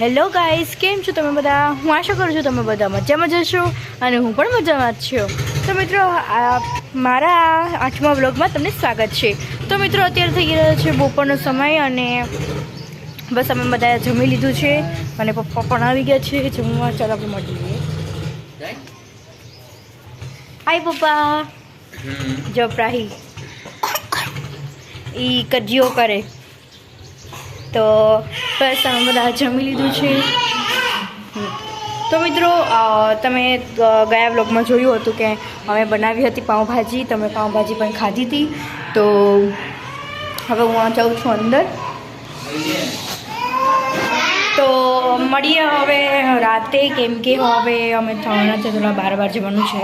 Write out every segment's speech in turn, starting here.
Hello guys કેમ છો તમે બધા? હું આશા કરું છું તમે બધા મજામાં જશો અને હું પણ મજામાં જ છું. તો મિત્રો આ મારા આઠમા બ્લોગમાં તમને સ્વાગત છે. તો મિત્રો અત્યારે થઈ રહ્યો છે બપોરનો સમય અને બસ અમે બધા જમી લીધું છે અને પપ્પા પણ આવી ગયા છે. જમવા ચાલો આપણે મળીએ. હાય પપ્પા. જપરાહી એ ઈ કજિયો કરે. તો બસ અમે બધા જમી લીધું છે. તો મિત્રો તમે ગયા બ્લોગમાં જોયું હતું કે અમે બનાવી હતી પાઉંભાજી, તમે પાઉંભાજી પણ ખાધી હતી. તો હવે હું જાઉં છું અંદર. તો મળીએ હવે રાતે, કેમ કે હવે અમે થવાના છે થોડા બાર બાર જવાનું છે.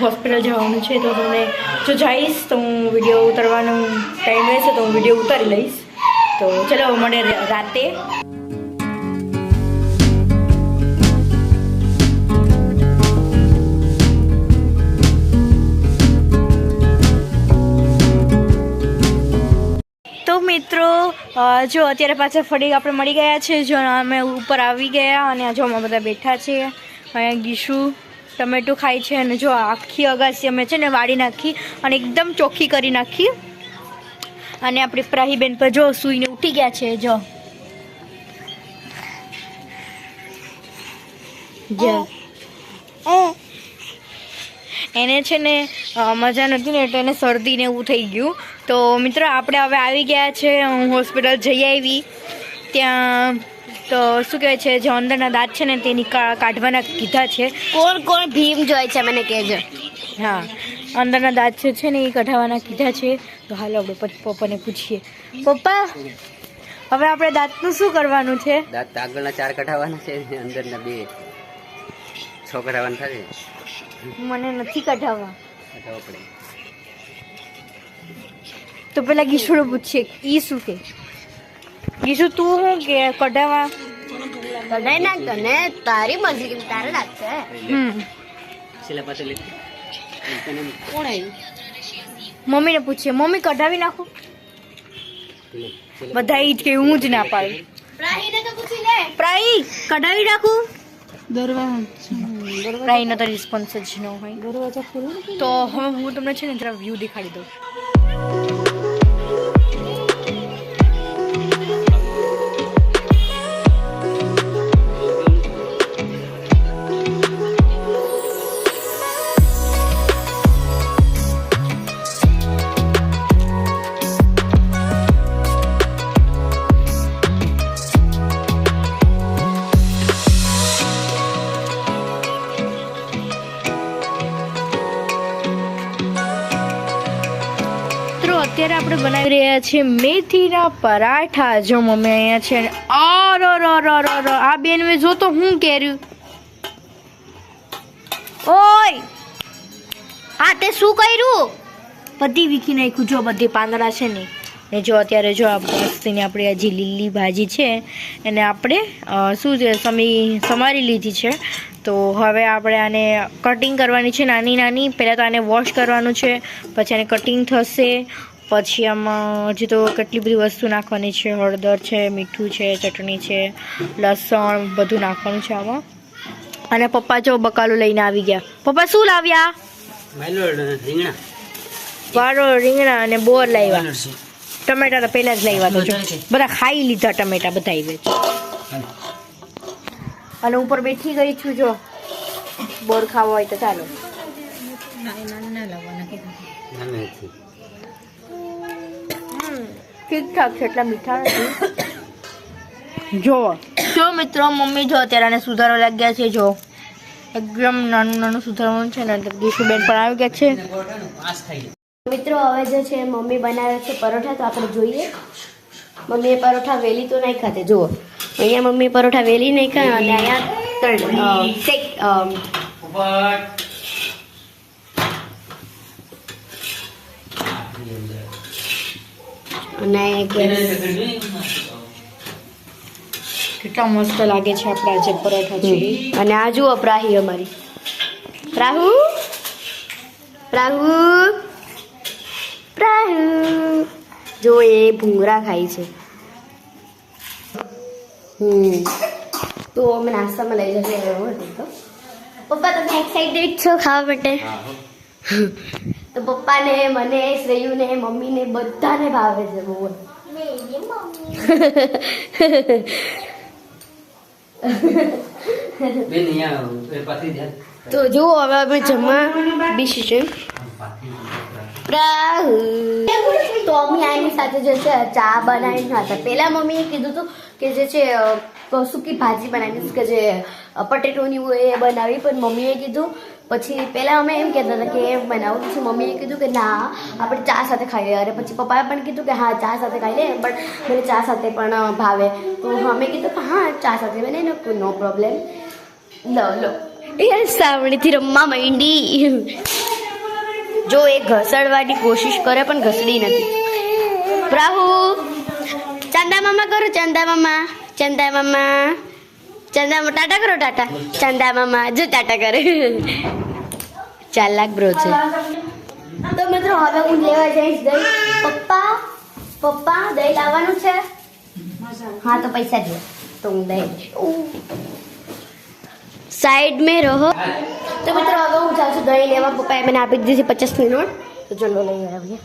હોસ્પિટલ જવાનું છે. તો તમે જો જઈશ તો હું વીડિયો ઉતારવાનો ટાઈમ રહેશે તો હું વીડિયો ઉતારી લઈશ. તો ચલો મળે રાતે. મિત્રો જો અત્યારે પાછા ફરી આપણે મળી ગયા છે, જો અમે ઉપર આવી ગયા અને જો અમે બધા બેઠા છે. અહીંયા ગીશુ ટમેટું ખાય છે અને જો આખી અગાસી અમે છે ને વાળી નાખી અને એકદમ ચોખ્ખી કરી નાખી. અને આપણી પ્રાહીબેન પર જો સૂઈને ઉઠી ગયા છે જો. એને છે ને મજા નથી ને એટલે એને શરદી ને એવું થઈ ગયું. તો મિત્રો આપણે હવે આવી ગયા છે હું હોસ્પિટલ જઈ આવી. ત્યાં તો શું કહેવાય છે જે અંદરના દાંત છે ને તે કાઢવાના કીધા છે. કોણ કોણ ભીમ જોય છે મને કહેજો. હા. અંદરના દાંત છે છે ને એ કઢાવવાના કીધા છે. તો હાલો આપણે પછી પપ્પાને પૂછીએ. પપ્પા હવે આપણે દાંતનું શું કરવાનું છે? દાંત આગળના ચાર કઢાવવાના છે અંદરના બે. છ કઢાવવાના થશે મને નથી કઢાવવા. કઢાવવા પડે. તો પેલા ગીશુને પૂછીએ ઈ શું કે? ગીશુ તું શું કે? કઢાવવા? કઢાઈ નાખ તને તારી મરજી તારે લાગશે હમ. છેલ્લા પાસે કોણ આવ્યું મમ્મીને પૂછીએ. મમ્મી કઢાવી નાખું. બધા ઈ કે હું જ ના પાડું. પ્રાઈ, કઢાવી નાખું. પ્રાઈનો તો રિસ્પોન્સ જ ન હોય. તો હવે હું તમને છે ને જરા વ્યૂ દેખાડી દઉં. અત્યારે આપણે બનાવી રહ્યા છીએ મેથીના પરાઠા. જો મમ્મી અહીંયા છે અર અર અર અર અર આ બેન મેં જો તો હું કેર્યું? ઓય! હા, તે શું કર્યું? બધી વીખી નાખ્યું. જો, બધી પાંદડા છે ને ને જો અત્યારે જો આ મસ્તીની આપણી હજી લીલી ભાજી છે, એને આપણે શું છે, સમી, સમારી લીધી છે. તો હવે આપણે આને કટિંગ કરવાની છે નાની નાની પહેલાં તો આને વોશ કરવાનું છે, પછી આને કટિંગ થશે. પછી આમાં હજી તો કેટલી બધી વસ્તુ નાખવાની છે. હળદર છે મીઠું છે ચટણી છે લસણ બધું નાખવાનું છે આમાં. અને પપ્પા જો બકાલું લઈને આવી ગયા. પપ્પા શું લાવ્યા? રીંગણા. વાળો રીંગણા અને બોર લાવ્યા. ટમેટા તો પહેલા જ લાવ્યા તો બધા ખાઈ લીધા ટમેટા બધા આવે અને ઉપર બેઠી ગઈ છું જો. બોર ખાવો હોય તો ચાલો. ઠીક ઠાક છે? એટલા મીઠા નથી? જો. જો મિત્રો મમ્મી જો અત્યારે આને સુધારવા લાગ્યા છે જો. એકદમ નાનું નાનું સુધારવાનું છે ને ગીશુબેન પણ આવી ગયા છે. મિત્રો હવે જે છે મમ્મી બનાવે છે પરોઠા તો આપણે જોઈએ. મમ્મીએ પરોઠા વેલી તો નહીં ખાતે જુઓ. અહીંયા મમ્મી પરોઠા વેલી નહીં ખાય અને અહીંયા અને કેટલા મસ્ત લાગે છે આપણા જે પરોઠા છે. અને આ જુઓ પ્રાહી અમારી. પ્રાહુ? પ્રાહુ? પ્રાહુ? જો એ ભૂંગરા ખાય છે. હમ. તો અમે નાસ્તામાં લઈ જશે એવું હતું તો. પપ્પા તમે એક્સાઇટેડ છો ખાવા માટે. તો પપ્પાને મને શ્રેયુને મમ્મીને બધાને ભાવે છે બહુ. તો જુઓ હવે અમે જમવા બેસી છે. તો અમે આની સાથે જે છે ચા બનાવીને હતા પેલા મમ્મીએ કીધું હતું કે જે છે સૂકી ભાજી બનાવી કે જે પટેટોની હોય એ બનાવી પણ મમ્મીએ કીધું પછી પહેલા અમે એમ કહેતા હતા કે એમ બનાવું પછી મમ્મીએ કીધું કે ના, આપણે ચા સાથે ખાઈએ. અરે પછી પપ્પાએ પણ કીધું કે હા, ચા સાથે ખાઈ લે, પણ મને ચા સાથે પણ ભાવે. તો અમે કીધું કે હા, ચા સાથે બને, નો પ્રોબ્લેમ લો લો. એ સાવણીથી રમવા માંડી. જો એ ઘસડવાની કોશિશ કરે પણ ઘસડી નથી. પ્રાહુ, ચંદા મામા કરો, ચંદા મામા ચંદા મામા. ચંદા મામા ટાટા કરો ટાટા. ચંદા મામા જો ટાટા કરે. લાખ બ્રો છે. તો મિત્રો હવે હું લેવા જઈશ દહીં. પપ્પા પપ્પા દહીં લાવવાનું છે. હા તો પૈસા દે. તો હું દહીં સાઈડ મેં રહો. તો મિત્રો હવે હું જાઉં છું દહીં લેવા. પપ્પાએ મને આપી દીધી છે પચાસની નોટ તો ચલો લઈ આવીએ.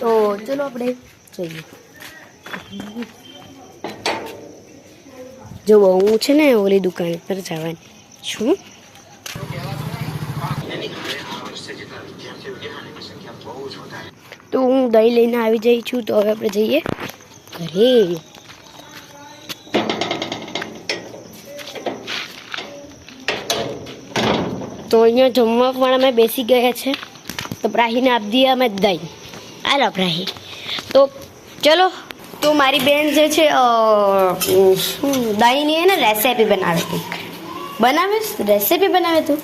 તો ચલો આપણે જઈએ. જો હું છે ને ઓલી દુકાન પર જવાની છું. તો હું દહીં લઈને આવી જઈ છું, તો હવે આપણે જઈએ ઘરે. તો અહીંયા જમવા પણ અમે બેસી ગયા છે. તો પ્રાહીને આપી દઈએ અમે દહીં. હાલો પ્રાહી. તો ચલો તો મારી બેન જે છે શું દહીંની એને રેસીપી બનાવે તું બનાવીશ? રેસીપી બનાવે તું?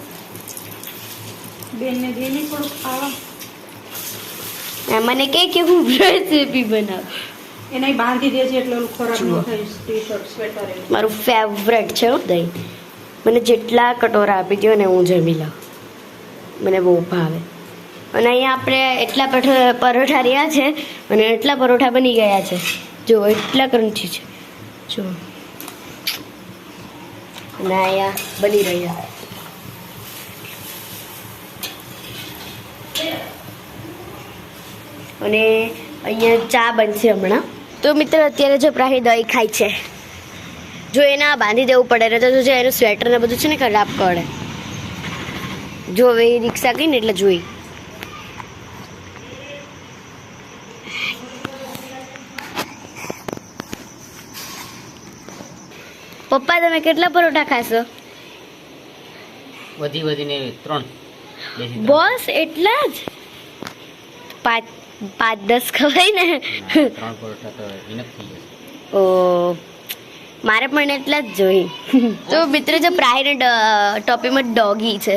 બેનને ખાવા. આ મને કહે કે હું રેસીપી બનાવું. એને બાંધી દેજે એટલે ઓલું ખોરાક નો થાય ટી શર્ટ સ્વેટર મારું ફેવરેટ છે દહીં. મને જેટલા કટોરા આપી દો ને હું જમી લઉં. મને બહુ ભાવે. અને અહીંયા આપણે એટલા પરોઠા રહ્યા છે અને એટલા પરોઠા બની ગયા છે. જો, એટલા ક્રંચી છે. જો. ના અહીંયા બની રહ્યા. અને અહીંયા ચા બનશે હમણાં. તો મિત્ર, અત્યારે જો પ્રાહી દહીં ખાય છે. જો એના બાંધી દેવું પડે ને તો જો એનું સ્વેટર ને બધું છે ને ખરાબ કરે જો એ રિક્ષા ગઈ ને એટલે જોઈ. પપ્પા તમે કેટલા પરોઠા ખાશો? વધી વધીને ત્રણ. બેસી બસ એટલા જ? પાંચ પાંચ દસ ખવાય ને? ત્રણ પરોઠા તો ઇનફ થઈ જશે ઓ મારે પણ એટલા જ જોઈ. તો મિત્ર જો પ્રાય ને ટોપીમાં ડોગી છે.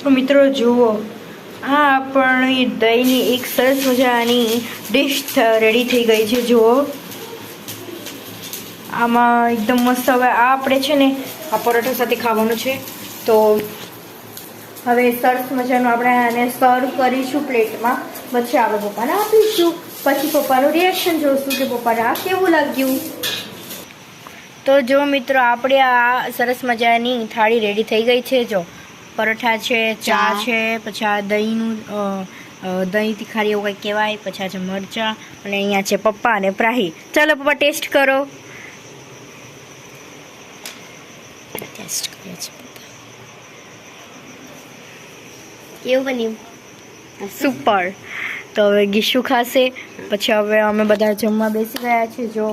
તો મિત્રો જુઓ. આ આપણી દહીંની એક સરસ મજાની ડિશ રેડી થઈ ગઈ છે જુઓ. આમાં એકદમ મસ્ત હવે આ આપણે છે ને આ પરોઠા સાથે ખાવાનું છે. તો હવે સરસ મજાનું આપણે આને સર્વ કરીશું પ્લેટમાં. પછી આપણે પપ્પાને આપીશું. પછી પપ્પાનું રિએક્શન જોઈશું કે પપ્પાને આ કેવું લાગ્યું. તો જો મિત્રો આપણે આ સરસ મજાની થાળી રેડી થઈ ગઈ છે. જો પરોઠા છે ચા. છે પછી આ દહીંનું દહીં તીખારી એવું કંઈક કહેવાય. પછી આ છે મરચાં અને અહીંયા છે પપ્પા અને પ્રાહી. ચાલો પપ્પા ટેસ્ટ કરો. ટેસ્ટ કરે છે કેવું બન્યું. સુપર તો હવે ગીશુ ખાશે પછી હવે અમે બધા જમવા બેસી ગયા છે જો.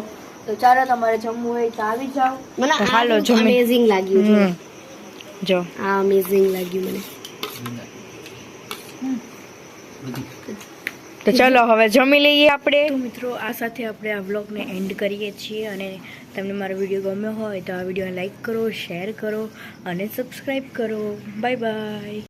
તો ચાલો તમારે જમવું હોય તો આવી જાઓ. મને હાલો જો અમેઝિંગ લાગ્યું છે જો. આ અમેઝિંગ લાગ્યું મને. તો ચાલો હવે જમી લઈએ આપણે. મિત્રો આ સાથે આપણે આ વ્લોગને એન્ડ કરીએ છીએ અને તમને મારો વીડિયો ગમ્યો હોય તો આ વીડિયો લાઈક કરો, શેર કરો અને સબસ્ક્રાઈબ કરો. Bye bye.